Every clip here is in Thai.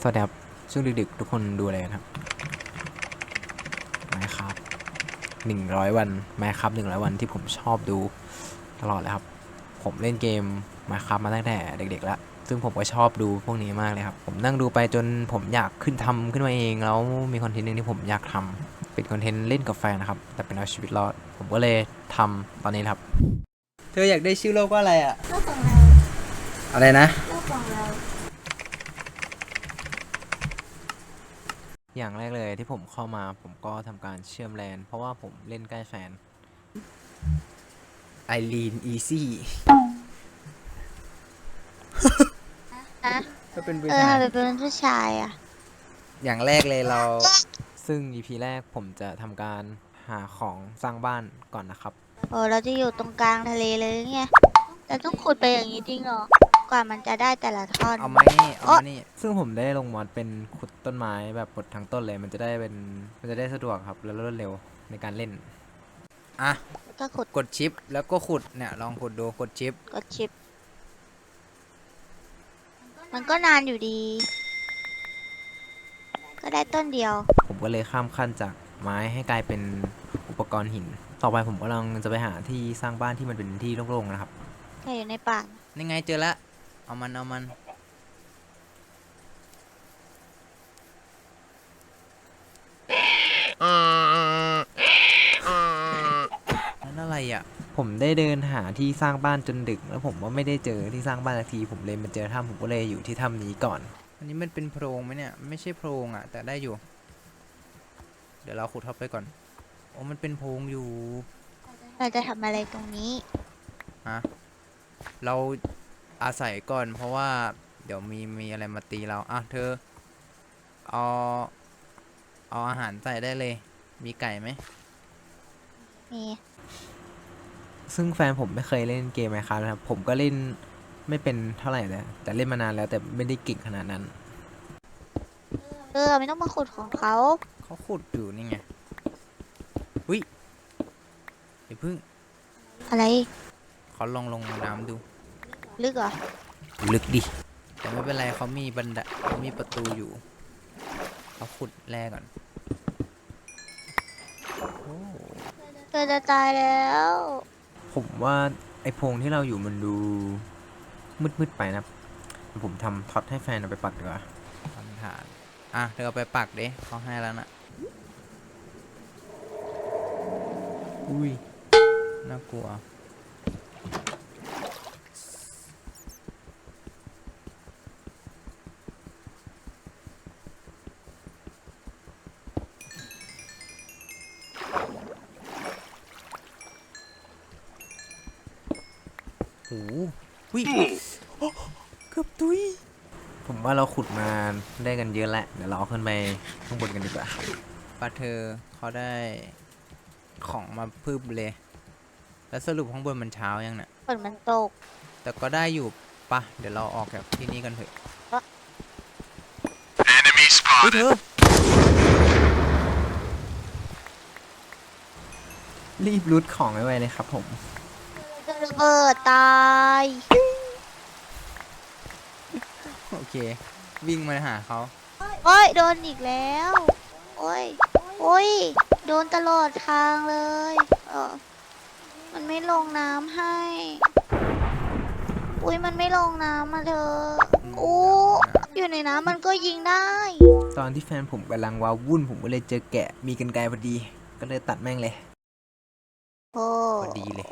สวัสดีครับช่วงดึกๆทุกคนดูอะไรกันครับไมครับหนึ่งร้อยวันไมครับหนึ่งร้อยวันที่ผมชอบดูตลอดเลยครับ ผมเล่นเกมไมครับมาตั้งแต่เด็กๆแล้วซึ่งผมก็ชอบดูพวกนี้มากเลยครับ ผมนั่งดูไปจนผมอยากขึ้นทำขึ้นมาเองแล้วมีคอนเทนต์หนึ่งที่ผมอยากทำเป็นคอนเทนต์เล่นกับแฟนนะครับ แต่เป็นเอาชีวิตรอด ผมก็เลยทำตอนนี้ครับ เธออยากได้ชื่อโลกว่าอะไรอะโลกของเรา อะไรนะโลกของเรา อย่างแรกเลยที่ผมเข้ามาผมก็ทำการเชื่อมแลนเพราะว่าผมเล่นใกล้แฟนไอรีนอีซี่นะก็เป็นผู้เออชายทำไมเป็นผู้ชายอะ อย่างแรกเลยเรา ซึ่ง EP แรกผมจะทำการหาของสร้างบ้านก่อนนะครับ โอ้เราจะอยู่ตรงกลางทะเลเลยไงแต่ต้องขุดไปอย่างนี้จริงเหรอ กว่ามันจะได้แต่ละท่อน เอามานี่เอามานี่ซึ่งผมได้ลงมอดเป็นขุดต้นไม้แบบหมดทั้งต้นเลย มันจะได้เป็น มันจะได้สะดวกครับ แล้วรวดเร็วในการเล่น อะ ก็ขุดกดชิป แล้วก็ขุด เนี่ย ลองขุดดู กดชิป กดชิป มันก็นานอยู่ดี ก็ได้ต้นเดียว ผมก็เลยข้ามขั้นจากไม้ให้กลายเป็นอุปกรณ์หิน ต่อไปผมกำลังจะไปหาที่สร้างบ้านที่มันเป็นที่โล่งๆนะครับแค่อยู่ในป่านี่ไงเจอละ เอามัน เอามัน นั่นอะไรอะ ผมได้เดินหาที่สร้างบ้านจนดึก แล้วผมว่าไม่ได้เจอที่สร้างบ้านสักทีผมเลยมาเจอถ้ำผมก็เลยอยู่ที่ถ้ำนี้ก่อน อันนี้มันเป็นโพรงไหมเนี่ย ไม่ใช่โพรงอะ แต่ได้อยู่ เดี๋ยวเราขุดเข้าไปก่อน โอ้มันเป็นโพรงอยู่ เราจะทำอะไรตรงนี้ฮะเรา อาศัยก่อน เพราะว่าเดี๋ยวมีมีอะไรมาตีเราอะเธอเอาเอาอาหารใส่ได้เลย มีไก่ไหมมีซึ่งแฟนผมไม่เคยเล่นเกมไมครับนะครับ ผมก็เล่นไม่เป็นเท่าไหร่เลยแต่เล่นมานานแล้วแต่ไม่ได้เก่งขนาดนั้น เออไม่ต้องมาขุดของเขาเขาขุดอยู่นี่ไงอุ้ยอย่าพึ่งอะไรเขาลองลงน้ำดู ลึกเหรอลึกดิ แต่ไม่เป็นไรเขามีบันไดเขามีประตูอยู่เขาขุดแรกก่อนโอ้เธอจะตายแล้ว ผมว่าไอ้โพรงที่เราอยู่มันดูมืดๆไปนะผมทำท็อตให้แฟนเอาไปปักดีกว่าทำฐานอะเธอเอาไปปักเด้เขาให้แล้วนะอุ้ยน่ากลัว โอ้โหอุ้ยโอ้เกือบตุยผมว่าเราขุดมาได้กันเยอะแล้วเดี๋ยวเราเอาขึ้นไปข้างบนกันดีกว่าปลาเธอเขาได้ของมาพึบเลย แล้วสรุปข้างบนมันเช้ายังเนี่ยฝนมันตก แต่ก็ได้อยู่ปะเดี๋ยวเราออกจากที่นี่กันเถอะ Enemy เฮ้ย spotted. เธอ รีบรูดของไว้ไวเลยครับผมจะระ เบิดตายโอเค วิ่งมาหาเขาโอ้ยโดนอีกแล้ว โอ้ยโอ้ยโดนตลอดทางเลยเออมันไม่ลงน้ำให้ อุ้ยมันไม่ลงน้ำมาเธออู้อยู่ในน้ำมันก็ยิงได้ ตอนที่แฟนผมกำลังว้าวุ่นผมก็เลยเจอแกะมีกันไกรพอดี ก็เลยตัดแม่งเลยโอ้พอดีเลย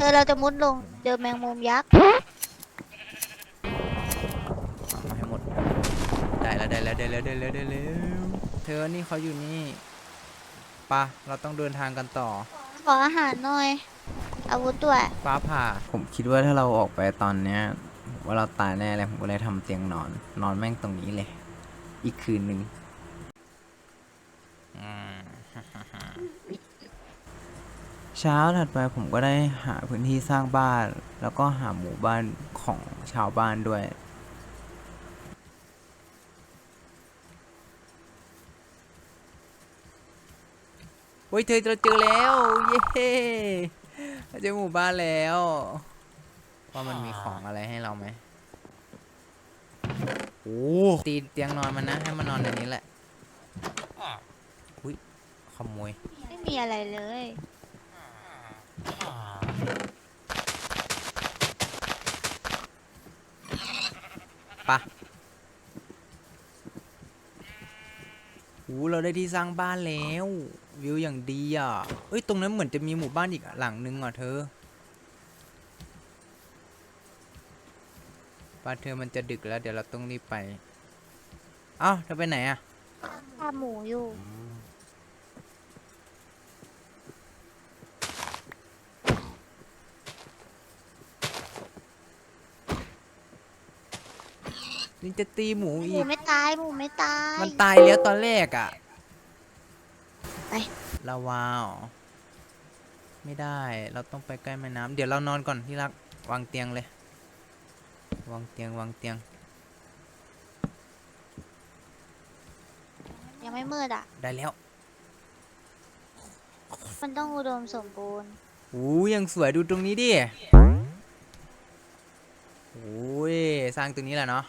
เธอเราจะมุดลงเจอแมงมุมยักษ์เอามาให้หมด ได้แล้วได้แล้วได้แล้วได้แล้วได้แล้วเธอนี่เขาอยู่นี่ปะเราต้องเดินทางกันต่อ ขออาหารหน่อย อาวุธด้วยฟ้าผ่า ผมคิดว่าถ้าเราออกไปตอนเนี้ยผมว่าเราตายแน่เลยผมก็เลยทำเตียงนอน นอนแม่งตรงนี้เลย อีกคืนหนึ่ง อืม เช้าถัดไปผมก็ได้หาพื้นที่สร้างบ้าน แล้วก็หาหมู่บ้านของชาวบ้านด้วยเฮ้ยเธอเราเจอแล้ว เย้เราเจอหมู่บ้านแล้ว ว่ามันมีของอะไรให้เราไหมโอ้ตีเตียงนอนมันนะ ให้มันนอนในนี้แหละอุ้ยขโมย ไม่มีอะไรเลย ปะโอ้เราได้ที่สร้างบ้านแล้ว วิวอย่างดีอะ เอ้ย ตรงนั้นเหมือนจะมีหมู่บ้านอีกหลังนึงอะเธอป้าเธอมันจะดึกแล้ว เดี๋ยวเราต้องรีบไป เอ้าเธอไปไหนอะข้าหมูอยู่ นี่จะตีหมูหอีมูกไม่ตายหมูไม่ตาย มันตายแล้วตอนแรกอะไป ลาวาเหรอไม่ได้ เราต้องไปใกล้แม่น้ำเดี๋ยวเรานอนก่อนที่รัก วางเตียงเลย วางเตียงวางเตียง ยังไม่มืดอะ ได้แล้วมันต้องอุดมสมบูรณ์ โอ้ยยังสวยดูตรงนี้ดิโอ้ยสร้างตรงนี้แหละเนาะ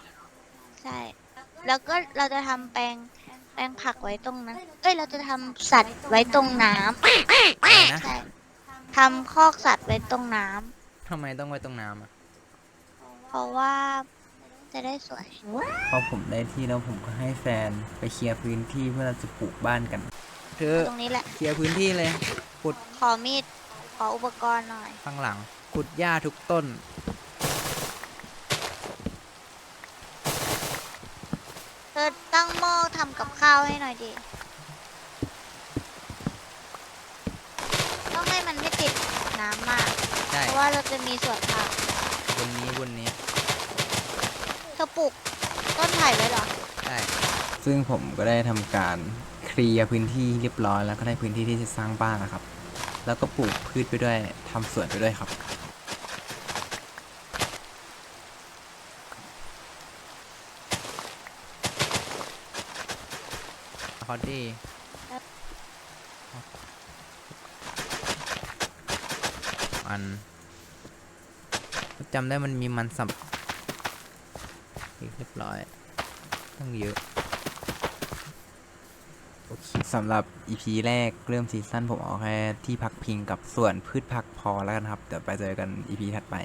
ใช่ แล้วก็เราจะทำแปลงแปลงผักไว้ตรงนั้น เอ้ย เราจะทำสัตว์ไว้ตรงน้อะไรนะำใช่ทำคอกสัตว์ไว้ตรงน้ทำไมต้องไว้ตรงน้ำอะำเพราะว่าจะได้สวย พอผมได้ที่แล้วผมก็ให้แฟนไปเคลียร์พื้นที่เพื่อเราจะปลูกบ้านกัน เธอตรงนี้แหละ เคลียร์พื้นที่เลย ขอมีด ขออุปกรณ์หน่อย ข้างหลังขุดหญ้าทุกต้น เธ อตั้งหม้อทำกับข้าวให้หน่อยดิ ต้องให้มันไม่ติดน้ำมาก ใช่เพราะว่าเราจะมีสวนผักบนนี้บนนี้เธอปลูกต้นไผ่ไว้เหรอ ใช่ซึ่งผมก็ได้ทำการเคลียร์พื้นที่เรียบร้อยแล้วก็ได้พื้นที่ที่จะสร้างบ้านนะครับ แล้วก็ปลูกพืชไปด้วยทำสวนไปด้วยครับ อดี้มันจำได้มันมีมันสับเรียบร้อยต้องเยอะสำหรับ EP แรกเริ่มซีซั่นผมเอาแค่ที่พักพิงกับส่วนพืชผักพอแล้วกันครับ เดี๋ยวไปเจอกัน EP ถัดไป